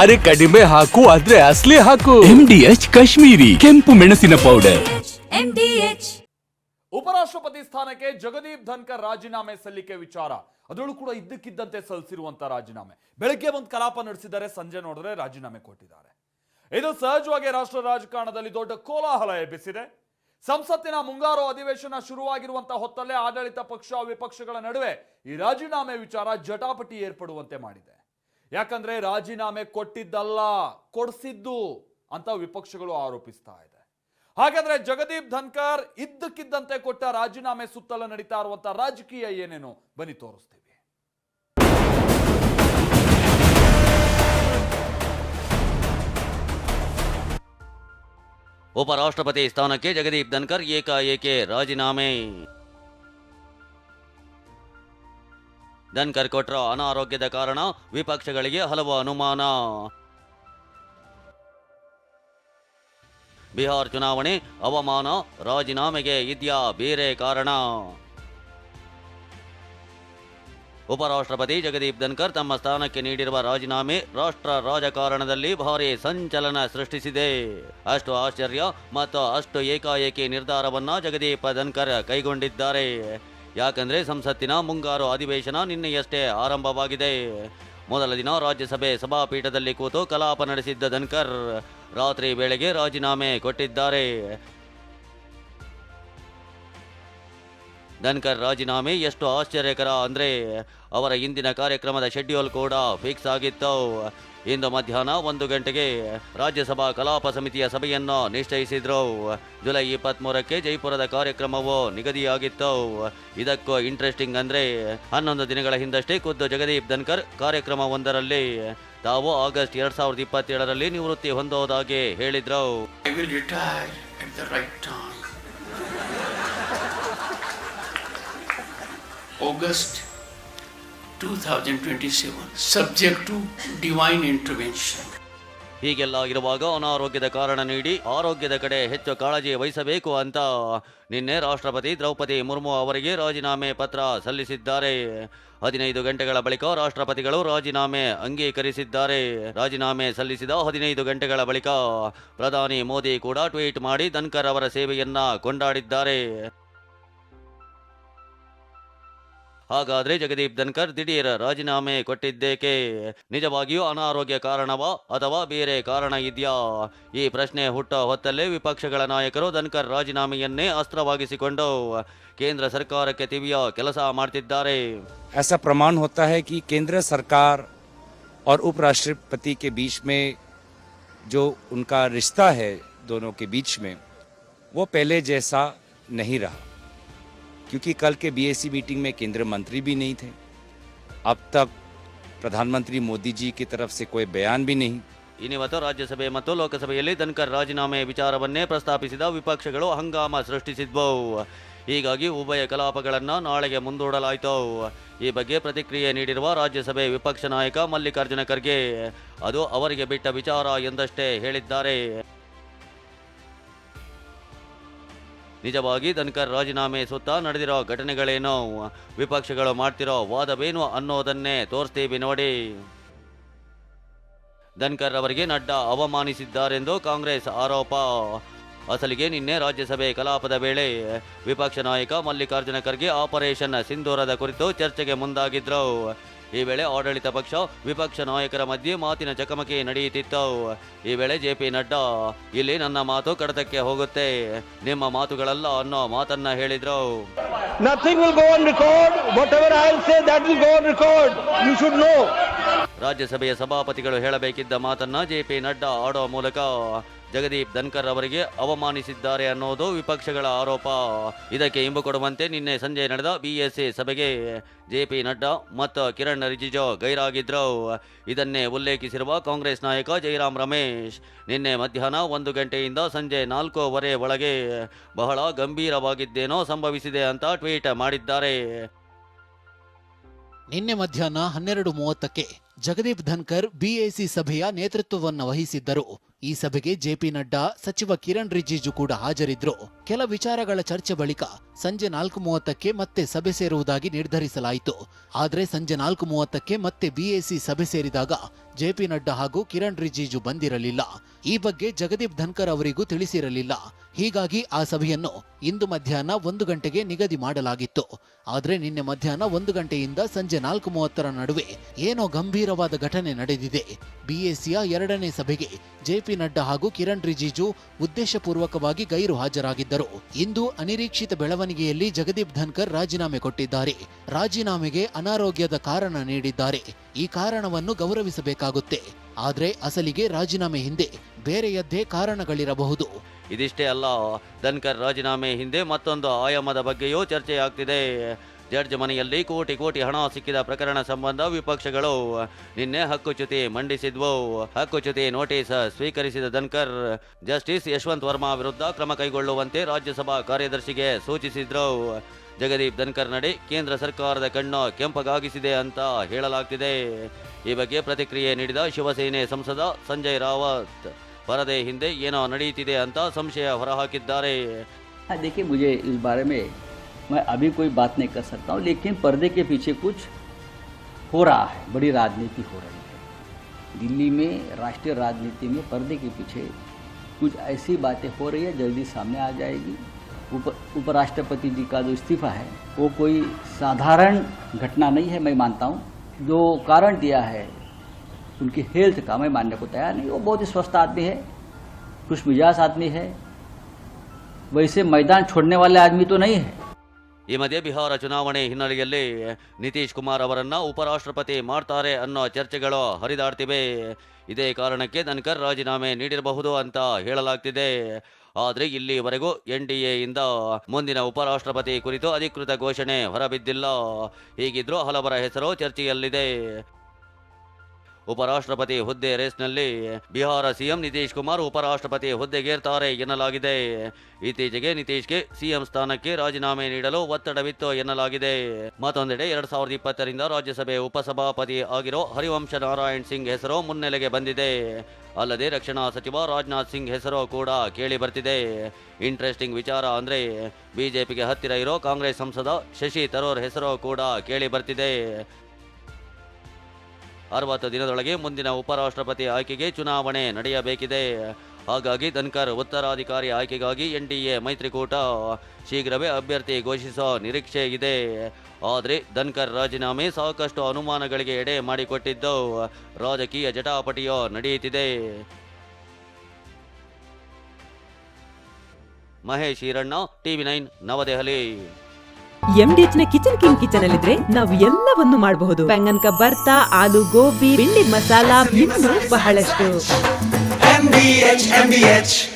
ಅರೆ ಕಡಿಮೆ ಹಾಕು ಆದ್ರೆ ಅಸ್ಲಿ ಹಾಕು. ಎಂ ಡಿ ಎಚ್ ಕಾಶ್ಮೀರಿ ಕೆಂಪು ಮೆಣಸಿನ ಪೌಡರ್ ಉಪರಾಷ್ಟ್ರಪತಿ ಸ್ಥಾನಕ್ಕೆ ಜಗದೀಪ್ ಧನ್ಕರ್ ರಾಜೀನಾಮೆ ಸಲ್ಲಿಕೆ ವಿಚಾರ. ಅದರಲ್ಲೂ ಕೂಡ ಇದ್ದಕ್ಕಿದ್ದಂತೆ ಸಲ್ಲಿಸಿರುವಂತ ರಾಜೀನಾಮೆ. ಬೆಳಗ್ಗೆ ಒಂದು ಕಲಾಪ ನಡೆಸಿದ್ದಾರೆ ಸಂಜೆ ನೋಡಿದ್ರೆ ರಾಜೀನಾಮೆ ಕೊಟ್ಟಿದ್ದಾರೆ. ಇದು ಸಹಜವಾಗಿ ರಾಷ್ಟ್ರ ರಾಜಕಾರಣದಲ್ಲಿ ದೊಡ್ಡ ಕೋಲಾಹಲ ಎಬ್ಬಿಸಿದೆ. ಸಂಸತ್ತಿನ ಮುಂಗಾರು ಅಧಿವೇಶನ ಶುರುವಾಗಿರುವಂತಹ ಹೊತ್ತಲ್ಲೇ ಆಡಳಿತ ಪಕ್ಷ ವಿಪಕ್ಷಗಳ ನಡುವೆ ಈ ರಾಜೀನಾಮೆ ವಿಚಾರ ಜಟಾಪಟಿ ಏರ್ಪಡುವಂತೆ ಮಾಡಿದೆ. ಯಾಕಂದ್ರೆ ರಾಜೀನಾಮೆ ಕೊಟ್ಟಿದ್ದಲ್ಲ, ಕೊಡಿಸಿದ್ದು ಅಂತ ವಿಪಕ್ಷಗಳು ಆರೋಪಿಸ್ತಾ ಇದೆ. ಹಾಗಾದ್ರೆ ಜಗದೀಪ್ ಧನ್ಕರ್ ಇದ್ದಕ್ಕಿದ್ದಂತೆ ಕೊಟ್ಟ ರಾಜೀನಾಮೆ ಸುತ್ತಲ ನಡೀತಾ ಇರುವಂತ ರಾಜಕೀಯ ಏನೇನು? ಬನಿ ತೋರಿಸ್ತೀವಿ. ಉಪರಾಷ್ಟ್ರಪತಿ ಸ್ಥಾನಕ್ಕೆ ಜಗದೀಪ್ ಧನ್ಕರ್ ಏಕಾಏಕೆ ರಾಜೀನಾಮೆ. ಧನ್ಕರ್ ಕೊಟ್ರ ಅನಾರೋಗ್ಯದ ಕಾರಣ ವಿಪಕ್ಷಗಳಿಗೆ ಹಲವು ಅನುಮಾನ. ಬಿಹಾರ್ ಚುನಾವಣೆ ಅವಮಾನ, ರಾಜೀನಾಮೆಗೆ ಇದೆಯಾ ಬೇರೆ ಕಾರಣ. ಉಪರಾಷ್ಟ್ರಪತಿ ಜಗದೀಪ್ ಧನ್ಕರ್ ತಮ್ಮ ಸ್ಥಾನಕ್ಕೆ ನೀಡಿರುವ ರಾಜೀನಾಮೆ ರಾಷ್ಟ್ರ ರಾಜಕಾರಣದಲ್ಲಿ ಭಾರಿ ಸಂಚಲನ ಸೃಷ್ಟಿಸಿದೆ. ಅಷ್ಟು ಆಶ್ಚರ್ಯ ಮತ್ತು ಅಷ್ಟು ಏಕಾಏಕಿ ನಿರ್ಧಾರವನ್ನ ಜಗದೀಪ್ ಧನ್ಕರ್ ಕೈಗೊಂಡಿದ್ದಾರೆ. ಯಾಕಂದ್ರೆ ಸಂಸತ್ತಿನ ಮುಂಗಾರು ಅಧಿವೇಶನ ನಿನ್ನೆಯಷ್ಟೇ ಆರಂಭವಾಗಿದೆ. ಮೊದಲ ದಿನ ರಾಜ್ಯಸಭೆ ಸಭಾಪೀಠದಲ್ಲಿ ಕೂತು ಕಲಾಪ ನಡೆಸಿದ್ದ ಧನ್ಕರ್ ರಾತ್ರಿ ವೇಳೆಗೆ ರಾಜೀನಾಮೆ ಕೊಟ್ಟಿದ್ದಾರೆ. ಧನ್ಕರ್ ರಾಜೀನಾಮೆ ಎಷ್ಟು ಆಶ್ಚರ್ಯಕರ ಅಂದರೆ ಅವರ ಇಂದಿನ ಕಾರ್ಯಕ್ರಮದ ಶೆಡ್ಯೂಲ್ ಕೂಡ ಫಿಕ್ಸ್ ಆಗಿತ್ತು. ಇಂದು ಮಧ್ಯಾಹ್ನ ಒಂದು ಗಂಟೆಗೆ ರಾಜ್ಯಸಭಾ ಕಲಾಪ ಸಮಿತಿಯ ಸಭೆಯನ್ನು ನಿಶ್ಚಯಿಸಿದ್ರು. ಜುಲೈ ಇಪ್ಪತ್ಮೂರಕ್ಕೆ ಜೈಪುರದ ಕಾರ್ಯಕ್ರಮವು ನಿಗದಿಯಾಗಿತ್ತು. ಇದಕ್ಕೂ ಇಂಟ್ರೆಸ್ಟಿಂಗ್ ಅಂದರೆ ಹನ್ನೊಂದು ದಿನಗಳ ಹಿಂದಷ್ಟೇ ಖುದ್ದು ಜಗದೀಪ್ ಧನ್ಕರ್ ಕಾರ್ಯಕ್ರಮವೊಂದರಲ್ಲಿ ತಾವು ಆಗಸ್ಟ್ ಎರಡು ಸಾವಿರದ ಇಪ್ಪತ್ತೇಳರಲ್ಲಿ ನಿವೃತ್ತಿ ಹೊಂದೋದಾಗಿ ಹೇಳಿದ್ರು. August 2027, subject to divine intervention. ಹೀಗೆಲ್ಲ ಇರುವಾಗ ಅನಾರೋಗ್ಯದ ಕಾರಣ ನೀಡಿ ಆರೋಗ್ಯದ ಕಡೆ ಹೆಚ್ಚು ಕಾಳಜಿ ವಹಿಸಬೇಕು ಅಂತ ನಿನ್ನೆ ರಾಷ್ಟ್ರಪತಿ ದ್ರೌಪದಿ ಮುರ್ಮು ಅವರಿಗೆ ರಾಜೀನಾಮೆ ಪತ್ರ ಸಲ್ಲಿಸಿದ್ದಾರೆ. ಹದಿನೈದು ಗಂಟೆಗಳ ಬಳಿಕ ರಾಷ್ಟ್ರಪತಿಗಳು ರಾಜೀನಾಮೆ ಅಂಗೀಕರಿಸಿದ್ದಾರೆ. ರಾಜೀನಾಮೆ ಸಲ್ಲಿಸಿದ ಹದಿನೈದು ಗಂಟೆಗಳ ಬಳಿಕ ಪ್ರಧಾನಿ ಮೋದಿ ಕೂಡ ಟ್ವೀಟ್ ಮಾಡಿ ಧನ್ಕರ್ ಅವರ ಸೇವೆಯನ್ನ ಕೊಂಡಾಡಿದ್ದಾರೆ. ಹಾಗಾದ್ರೆ ಜಗದೀಪ್ ಧನ್ಕರ್ ದಿಢೀರ್ ರಾಜೀನಾಮೆ ಕೊಟ್ಟಿದ್ದೇಕೆ ನಿಜವಾಗಿಯೂ ಅನಾರೋಗ್ಯ ಕಾರಣವಾ ಅಥವಾ ಬೇರೆ ಕಾರಣ ಇದೆಯಾ ಈ ಪ್ರಶ್ನೆ ಹುಟ್ಟ ಹೊತ್ತಲ್ಲೇ ವಿಪಕ್ಷಗಳ ನಾಯಕರು ಧನ್ಕರ್ ರಾಜೀನಾಮೆಯನ್ನೇ ಅಸ್ತ್ರವಾಗಿಸಿಕೊಂಡು ಕೇಂದ್ರ ಸರ್ಕಾರಕ್ಕೆ ತಿವಿಯ ಕೆಲಸ ಮಾಡ್ತಿದ್ದಾರೆ ऐसा प्रमाण होता है कि केंद्र सरकार और उपराष्ट्रपति के बीच में जो उनका रिश्ता है दोनों के बीच में वो पहले जैसा नहीं रहा क्योंकि कल के बीएससी मीटिंग में केंद्रीय मंत्री भी नहीं थे अब तक प्रधानमंत्री मोदी जी की तरफ से कोई बयान भी नहीं ಇನ್ನಿವತ್ತು ರಾಜ್ಯಸಭೆ ಮತ್ತು ಲೋಕಸಭೆಯಲ್ಲಿ ಧನ್ಕರ್ ರಾಜೀನಾಮೆ ವಿಚಾರವನ್ನೇ ಪ್ರಸ್ತಾಪಿಸಿದ ವಿಪಕ್ಷಗಳು ಹಂಗಾಮ ಸೃಷ್ಟಿಸಿದ್ವು ಹೀಗಾಗಿ ಉಭಯ ಕಲಾಪಗಳನ್ನ ನಾಳೆಗೆ ಮುಂದೂಡಲಾಯಿತು ಈ ಬಗ್ಗೆ ಪ್ರತಿಕ್ರಿಯೆ ನೀಡಿರುವ ರಾಜ್ಯಸಭೆ ವಿಪಕ್ಷ ನಾಯಕ ಮಲ್ಲಿಕಾರ್ಜುನ ಖರ್ಗೆ ಅದು ಅವರಿಗೆ ಬಿಟ್ಟ ವಿಚಾರ ಎಂದಷ್ಟೇ ಹೇಳಿದ್ದಾರೆ ನಿಜವಾಗಿ ಧನ್ಕರ್ ರಾಜೀನಾಮೆ ಸುತ್ತ ನಡೆದಿರೋ ಘಟನೆಗಳೇನು? ವಿಪಕ್ಷಗಳು ಮಾಡ್ತಿರೋ ವಾದವೇನು ಅನ್ನೋದನ್ನೇ ತೋರಿಸ್ತೀವಿ ನೋಡಿ. ಧನ್ಕರ್ ಅವರಿಗೆ ನಡ್ಡಾ ಅವಮಾನಿಸಿದ್ದಾರೆಂದು ಕಾಂಗ್ರೆಸ್ ಆರೋಪ. ಅಸಲಿಗೆ ನಿನ್ನೆ ರಾಜ್ಯಸಭೆ ಕಲಾಪದ ವೇಳೆ ವಿಪಕ್ಷ ನಾಯಕ ಮಲ್ಲಿಕಾರ್ಜುನ ಖರ್ಗೆ ಆಪರೇಷನ್ ಸಿಂಧೂರದ ಕುರಿತು ಚರ್ಚೆಗೆ ಮುಂದಾಗಿದ್ರು. ಈ ವೇಳೆ ಆಡಳಿತ ಪಕ್ಷ ವಿಪಕ್ಷ ನಾಯಕರ ಮಧ್ಯೆ ಮಾತಿನ ಚಕಮಕಿ ನಡೆಯುತ್ತಿತ್ತು ಈ ವೇಳೆ ಜೆ ಪಿ ನಡ್ಡಾ, ಇಲ್ಲಿ ನನ್ನ ಮಾತು ಕಡತಕ್ಕೆ ಹೋಗುತ್ತೆ ನಿಮ್ಮ ಮಾತುಗಳಲ್ಲ ಅನ್ನೋ ಮಾತನ್ನ ಹೇಳಿದ್ರು Nothing will go on record. Whatever I'll say that will go on record you should know. ರಾಜ್ಯಸಭೆಯ ಸಭಾಪತಿಗಳು ಹೇಳಬೇಕಿದ್ದ ಮಾತನ್ನ ಜೆ ಪಿ ನಡ್ಡಾ ಆಡೋ ಮೂಲಕ ಜಗದೀಪ್ ಧನ್ಕರ್ ಅವರಿಗೆ ಅವಮಾನಿಸಿದ್ದಾರೆ ಅನ್ನೋದು ವಿಪಕ್ಷಗಳ ಆರೋಪ. ಇದಕ್ಕೆ ಇಂಬು ಕೊಡುವಂತೆ ನಿನ್ನೆ ಸಂಜೆ ನಡೆದ ಬಿಎಸ್ಸಿ ಸಭೆಗೆ ಜೆ ಪಿ ನಡ್ಡಾ ಮತ್ತು ಕಿರಣ್ ರಿಜಿಜು ಗೈರಾಗಿದ್ರು ಇದನ್ನೇ ಉಲ್ಲೇಖಿಸಿರುವ ಕಾಂಗ್ರೆಸ್ ನಾಯಕ ಜೈರಾಮ್ ರಮೇಶ್, ನಿನ್ನೆ ಮಧ್ಯಾಹ್ನ ಒಂದು ಗಂಟೆಯಿಂದ ಸಂಜೆ ನಾಲ್ಕೂವರೆ ಒಳಗೆ ಬಹಳ ಗಂಭೀರವಾಗಿದ್ದೇನೋ ಸಂಭವಿಸಿದೆ ಅಂತ ಟ್ವೀಟ್ ಮಾಡಿದ್ದಾರೆ. ನಿನ್ನೆ ಮಧ್ಯಾಹ್ನ ಹನ್ನೆರಡು ಮೂವತ್ತಕ್ಕೆ ಜಗದೀಪ್ ಧನ್ಕರ್ ಬಿಎಸಿ ಸಭೆಯ ನೇತೃತ್ವವನ್ನು ವಹಿಸಿದ್ದರು. ಈ ಸಭೆಗೆ ಜೆಪಿ ನಡ್ಡಾ, ಸಚಿವ ಕಿರಣ್ ರಿಜಿಜು ಕೂಡ ಹಾಜರಿದ್ರು. ಕೆಲ ವಿಚಾರಗಳ ಚರ್ಚೆ ಬಳಿಕ ಸಂಜೆ ನಾಲ್ಕು ಮೂವತ್ತಕ್ಕೆ ಮತ್ತೆ ಸಭೆ ಸೇರುವುದಾಗಿ ನಿರ್ಧರಿಸಲಾಯಿತು. ಆದರೆ ಸಂಜೆ ನಾಲ್ಕು ಮೂವತ್ತಕ್ಕೆ ಮತ್ತೆ ಬಿಎಸಿ ಸಭೆ ಸೇರಿದಾಗ ಜೆಪಿ ನಡ್ಡಾ ಹಾಗೂ ಕಿರಣ್ ರಿಜಿಜು ಬಂದಿರಲಿಲ್ಲ. ಈ ಬಗ್ಗೆ ಜಗದೀಪ್ ಧನ್ಕರ್ ಅವರಿಗೂ ತಿಳಿಸಿರಲಿಲ್ಲ. ಹೀಗಾಗಿ ಆ ಸಭೆಯನ್ನು ಇಂದು ಮಧ್ಯಾಹ್ನ ಒಂದು ಗಂಟೆಗೆ ನಿಗದಿ ಮಾಡಲಾಗಿತ್ತು. ಆದರೆ ನಿನ್ನೆ ಮಧ್ಯಾಹ್ನ ಒಂದು ಗಂಟೆಯಿಂದ ಸಂಜೆ ನಾಲ್ಕು ಮೂವತ್ತರ ನಡುವೆ ಏನೋ ಗಂಭೀರವಾದ ಘಟನೆ ನಡೆದಿದೆ. ಬಿಎಸಿಯ ಎರಡನೇ ಸಭೆಗೆ ಜೆಪಿ ನಡ್ಡಾ ಹಾಗೂ ಕಿರಣ್ ರಿಜಿಜು ಉದ್ದೇಶಪೂರ್ವಕವಾಗಿ ಗೈರು ಹಾಜರಾಗಿದ್ದರು. ಇಂದು ಅನಿರೀಕ್ಷಿತ ಬೆಳವಣಿಗೆಯಲ್ಲಿ ಜಗದೀಪ್ ಧನ್ಕರ್ ರಾಜೀನಾಮೆ ಕೊಟ್ಟಿದ್ದಾರೆ. ರಾಜೀನಾಮೆಗೆ ಅನಾರೋಗ್ಯದ ಕಾರಣ ನೀಡಿದ್ದಾರೆ. ಈ ಕಾರಣವನ್ನು ಗೌರವಿಸಬೇಕಾಗುತ್ತೆ. ಆದರೆ ಅಸಲಿಗೆ ರಾಜೀನಾಮೆ ಹಿಂದೆ ಬೇರೆಯದ್ದೇ ಕಾರಣಗಳಿರಬಹುದು. ಇದಿಷ್ಟೇ ಅಲ್ಲ, ಧನ್ಕರ್ ರಾಜೀನಾಮೆ ಹಿಂದೆ ಮತ್ತೊಂದು ಆಯಾಮದ ಬಗ್ಗೆಯೂ ಚರ್ಚೆಯಾಗ್ತಿದೆ. ಜಡ್ಜ್ ಮನೆಯಲ್ಲಿ ಕೋಟಿ ಕೋಟಿ ಹಣ ಸಿಕ್ಕಿದ ಪ್ರಕರಣ ಸಂಬಂಧ ವಿಪಕ್ಷಗಳು ನಿನ್ನೆ ಹಕ್ಕುಚ್ಯುತಿ ಮಂಡಿಸಿದ್ವು ಹಕ್ಕುಚ್ಯುತಿ ನೋಟಿಸ್ ಸ್ವೀಕರಿಸಿದ ಧನ್ಕರ್ ಜಸ್ಟಿಸ್ ಯಶವಂತ್ ವರ್ಮಾ ವಿರುದ್ಧ ಕ್ರಮ ಕೈಗೊಳ್ಳುವಂತೆ ರಾಜ್ಯಸಭಾ ಕಾರ್ಯದರ್ಶಿಗೆ ಸೂಚಿಸಿದ್ರು ಜಗದೀಪ್ ಧನ್ಕರ್ ನಡೆ ಕೇಂದ್ರ ಸರ್ಕಾರದ ಕಣ್ಣು ಕೆಂಪಗಾಗಿಸಿದೆ ಅಂತ ಹೇಳಲಾಗ್ತಿದೆ ಈ ಬಗ್ಗೆ ಪ್ರತಿಕ್ರಿಯೆ ನೀಡಿದ ಶಿವಸೇನೆ ಸಂಸದ ಸಂಜಯ್ ರಾವತ್ ಪರದೆ ಹಿಂದೆ ಏನೋ ನಡೆಯುತ್ತಿದೆ ಅಂತ ಸಂಶಯ ಹೊರಹಾಕಿದ್ದಾರೆ हाँ देखिए मुझे इस बारे में मैं अभी कोई बात नहीं कर सकता हूँ, लेकिन पर्दे के पीछे कुछ हो रहा है, बड़ी राजनीति हो रही है। दिल्ली में, राष्ट्रीय राजनीति में पर्दे के पीछे कुछ ऐसी बातें हो रही है, जल्दी सामने आ जाएगी। उप, उपराष्ट्रपति जी का जो इस्तीफा है, वो कोई साधारण घटना नहीं है, मैं मानता हूँ। जो कारण दिया है, उनकी हेल्थ का मैं मानने को तैयार नहीं, वो बहुत ही स्वस्थ आदमी है खुश मिजाज आदमी है। वैसे मैदान छोड़ने वाले आदमी तो नहीं है। ಈ ಮಧ್ಯೆ ಬಿಹಾರ ಚುನಾವಣೆ ಹಿನ್ನೆಲೆಯಲ್ಲಿ ನಿತೀಶ್ ಕುಮಾರ್ ಅವರನ್ನು ಉಪರಾಷ್ಟ್ರಪತಿ ಮಾಡ್ತಾರೆ ಅನ್ನೋ ಚರ್ಚೆಗಳು ಹರಿದಾಡ್ತಿವೆ. ಇದೇ ಕಾರಣಕ್ಕೆ ಧನ್ಕರ್ ರಾಜೀನಾಮೆ ನೀಡಿರಬಹುದು ಅಂತ ಹೇಳಲಾಗ್ತಿದೆ. ಆದರೆ ಇಲ್ಲಿವರೆಗೂ ಎನ್ ಡಿ ಎಯಿಂದ ಮುಂದಿನ ಉಪರಾಷ್ಟ್ರಪತಿ ಕುರಿತು ಅಧಿಕೃತ ಘೋಷಣೆ ಹೊರಬಿದ್ದಿಲ್ಲ. ಹೀಗಿದ್ರೂ ಹಲವರ ಹೆಸರು ಚರ್ಚೆಯಲ್ಲಿದೆ. ಉಪರಾಷ್ಟ್ರಪತಿ ಹುದ್ದೆ ರೇಸ್ನಲ್ಲಿ ಬಿಹಾರ ಸಿಎಂ ನಿತೀಶ್ ಕುಮಾರ್ ಉಪರಾಷ್ಟ್ರಪತಿ ಹುದ್ದೆಗೇರ್ತಾರೆ ಎನ್ನಲಾಗಿದೆ. ಇತ್ತೀಚೆಗೆ ನಿತೀಶ್ಗೆ ಸಿಎಂ ಸ್ಥಾನಕ್ಕೆ ರಾಜೀನಾಮೆ ನೀಡಲು ಒತ್ತಡವಿತ್ತು ಎನ್ನಲಾಗಿದೆ. ಮತ್ತೊಂದೆಡೆ ಎರಡ್ ಸಾವಿರದ ಇಪ್ಪತ್ತರಿಂದ ರಾಜ್ಯಸಭೆ ಉಪಸಭಾಪತಿ ಆಗಿರೋ ಹರಿವಂಶ ನಾರಾಯಣ್ ಸಿಂಗ್ ಹೆಸರು ಮುನ್ನೆಲೆಗೆ ಬಂದಿದೆ. ಅಲ್ಲದೆ ರಕ್ಷಣಾ ಸಚಿವ ರಾಜನಾಥ್ ಸಿಂಗ್ ಹೆಸರು ಕೂಡ ಕೇಳಿ ಬರ್ತಿದೆ. ಇಂಟ್ರೆಸ್ಟಿಂಗ್ ವಿಚಾರ ಅಂದ್ರೆ ಬಿಜೆಪಿಗೆ ಹತ್ತಿರ ಇರೋ ಕಾಂಗ್ರೆಸ್ ಸಂಸದ ಶಶಿ ತರೂರ್ ಹೆಸರು ಕೂಡ ಕೇಳಿ ಬರ್ತಿದೆ. ಅರವತ್ತು ದಿನದೊಳಗೆ ಮುಂದಿನ ಉಪರಾಷ್ಟ್ರಪತಿ ಆಯ್ಕೆಗೆ ಚುನಾವಣೆ ನಡೆಯಬೇಕಿದೆ. ಹಾಗಾಗಿ ಧನ್ಕರ್ ಉತ್ತರಾಧಿಕಾರಿ ಆಯ್ಕೆಗಾಗಿ ಎನ್ ಡಿ ಎ ಮೈತ್ರಿಕೂಟ ಶೀಘ್ರವೇ ಅಭ್ಯರ್ಥಿ ಘೋಷಿಸೋ ನಿರೀಕ್ಷೆ ಇದೆ. ಆದರೆ ಧನ್ಕರ್ ರಾಜೀನಾಮೆ ಸಾಕಷ್ಟು ಅನುಮಾನಗಳಿಗೆ ಎಡೆ ಮಾಡಿಕೊಟ್ಟಿದ್ದು ರಾಜಕೀಯ ಜಟಾಪಟಿಯೋ ನಡೆಯುತ್ತಿದೆ. Mahesh Iranna TV nine, Navadehali. ಎಂಡಿಎಚ್ನ kitchen king kitchen ಅಲ್ಲಿದ್ರೆ ನಾವು ಎಲ್ಲವನ್ನು ಮಾಡಬಹುದು. ಬೆಂಗನ್ ಬರ್ತಾ ಆಲೂ ಗೋಬಿ ಬೆಂಡಿ ಮಸಾಲಾ ಇನ್ನೂ ಬಹಳಷ್ಟು.